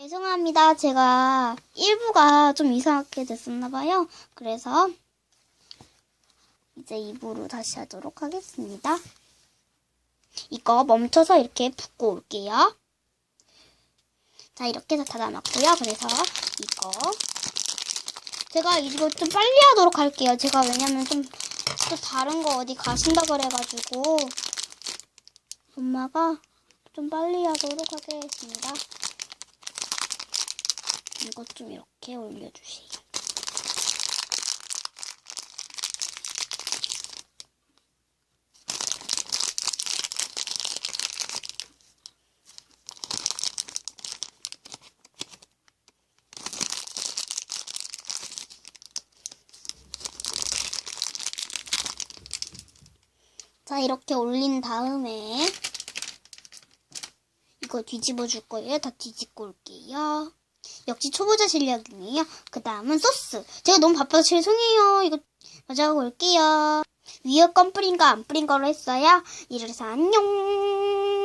죄송합니다. 제가 1부가 좀 이상하게 됐었나봐요. 그래서 이제 2부로 다시 하도록 하겠습니다. 이거 멈춰서 이렇게 붓고 올게요. 자, 이렇게 해서 닫아놨고요. 그래서 이거 제가 이거 좀 빨리 하도록 할게요. 제가 왜냐면 좀 또 다른 거 어디 가신다 그래가지고 엄마가 좀 빨리 하도록 하겠습니다. 이것 좀 이렇게 올려주세요. 자, 이렇게 올린 다음에 이거 뒤집어 줄 거예요. 다 뒤집고 올게요. 역시 초보자 실력이네요. 그 다음은 소스. 제가 너무 바빠서 죄송해요. 이거 가져가고 올게요. 위에 건 뿌린 거 안 뿌린 거로 했어요. 이래서 안녕.